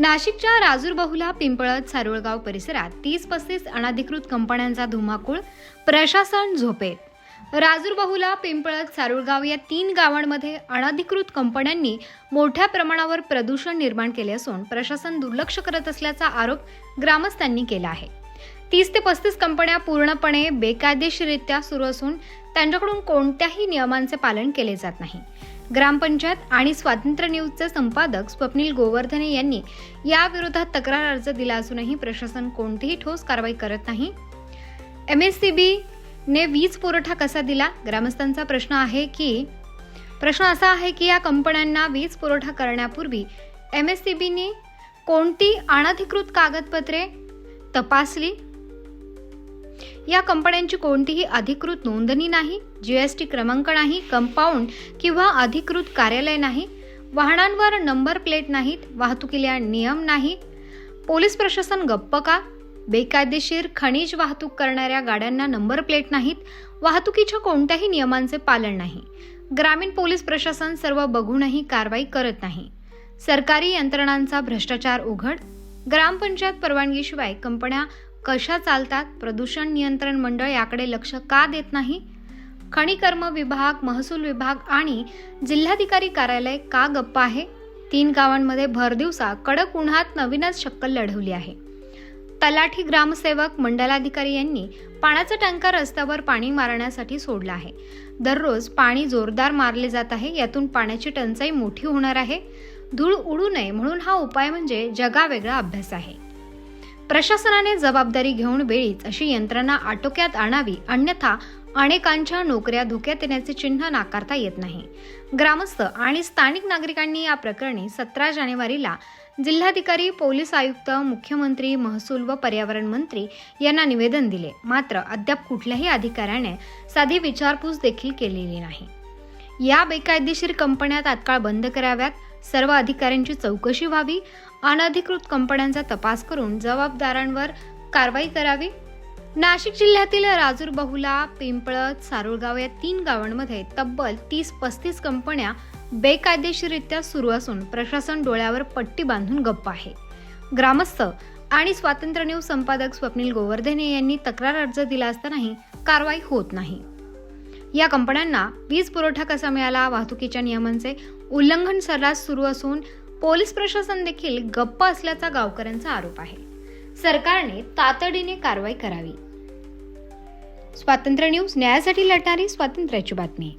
नाशिकच्या राजूरबहुला पिंपळत सारुळगाव परिसरात तीस पस्तीस अनाधिकृत कंपन्यांचा धुमाकूळ प्रशासन झोपेत राजूरबहुला पिंपळत सारुळगाव या तीन गावांमध्ये अनाधिकृत कंपन्यांनी मोठ्या प्रमाणावर प्रदूषण निर्माण केले असून प्रशासन दुर्लक्ष करत असल्याचा आरोप ग्रामस्थांनी केला आहे. तीस ते पस्तीस कंपन्या पूर्णपणे बेकायदेशीररित्या सुरू असून त्यांच्याकडून कोणत्याही नियमांचे पालन केले जात नाही. ग्रामपंचायत आणि स्वातंत्र्य न्यूजचे संपादक स्वप्नील गोवर्धने यांनी याविरोधात तक्रार अर्ज दिला असूनही प्रशासन कोणतीही ठोस कारवाई करत नाही. एम एस सी बी ने वीज पुरवठा कसा दिला? ग्रामस्थांचा प्रश्न आहे की प्रश्न असा आहे की या कंपन्यांना वीज पुरवठा करण्यापूर्वी एम एस सी बीने कोणती अनधिकृत कागदपत्रे तपासली? या कंपन्यांची कोणतीही अधिकृत नोंदणी नाही जीएसटी क्रमांक नाही कंपाऊंड किंवा अधिकृत कार्यालय नाही वाहनांवर नंबर प्लेट नाहीत वाहतुकीला नियम नाही पोलीस प्रशासन गप्प का? बेकायदेशीर खनिज वाहतूक करणाऱ्या गाड्यांना नंबर प्लेट नाहीत वाहतुकीच्या कोणत्याही नियमांचे पालन नाही. ग्रामीण पोलीस प्रशासन सर्व बघूनही कारवाई करत नाही. सरकारी यंत्रणांचा भ्रष्टाचार उघड ग्रामपंचायत परवानगीशिवाय कंपन्या कशा चालतात? प्रदूषण नियंत्रण मंडळ याकडे लक्ष का देत नाही? खनिकर्म विभाग महसूल विभाग आणि जिल्हाधिकारी कार्यालय का गप्प आहे? तीन गावांमध्ये भरदिवसा कडक उन्हात नवीनच शक्कल लढवली आहे. तलाठी ग्रामसेवक मंडलाधिकारी यांनी पाण्याचा टँकर रस्त्यावर पाणी मारण्यासाठी सोडला आहे. दररोज पाणी जोरदार मारले जात आहे. यातून पाण्याची टंचाई मोठी होणार आहे. धूळ उडू नये म्हणून हा उपाय म्हणजे जगावेगळा अभ्यास आहे. प्रशासनाने जबाबदारी घेऊन वेळीच अशी यंत्रणा आटोक्यात आणावी अन्यथा अनेकांच्या नोकऱ्या धोक्यात येण्याचे चिन्ह नाकारता येत नाही. ग्रामस्थ आणि स्थानिक नागरिकांनी या प्रकरणी सतरा जानेवारीला जिल्हाधिकारी पोलीस आयुक्त मुख्यमंत्री महसूल व पर्यावरण मंत्री यांना निवेदन दिले. मात्र अद्याप कुठल्याही अधिकाऱ्याने साधी विचारपूस देखील केलेली नाही. या बेकायदेशीर कंपन्या तात्काळ बंद कराव्यात. सर्व अधिकाऱ्यांची चौकशी व्हावी. अनधिकृत कंपन्यांचा तपास करून जबाबदारांवर कारवाई करावी. नाशिक जिल्ह्यातील राजूर बहुला पिंपळत सारुळगाव या तीन गावांमध्ये तब्बल तीस पस्तीस कंपन्या बेकायदेशीररित्या सुरू असून प्रशासन डोळ्यावर पट्टी बांधून गप्प आहे. ग्रामस्थ आणि स्वातंत्र्य न्यूज संपादक स्वप्नील गोवर्धने यांनी तक्रार अर्ज दिला असतानाही कारवाई होत नाही. या कंपन्यांना वीज पुरवठा कसा मिळाला? वाहतुकीच्या नियमांचे उल्लंघन सर्रास सुरू असून पोलीस प्रशासन देखील गप्प असल्याचा गावकऱ्यांचा आरोप आहे. सरकारने तातडीने कारवाई करावी. स्वातंत्र्य न्यूज न्यायासाठी लढणारी स्वातंत्र्याची बातमी.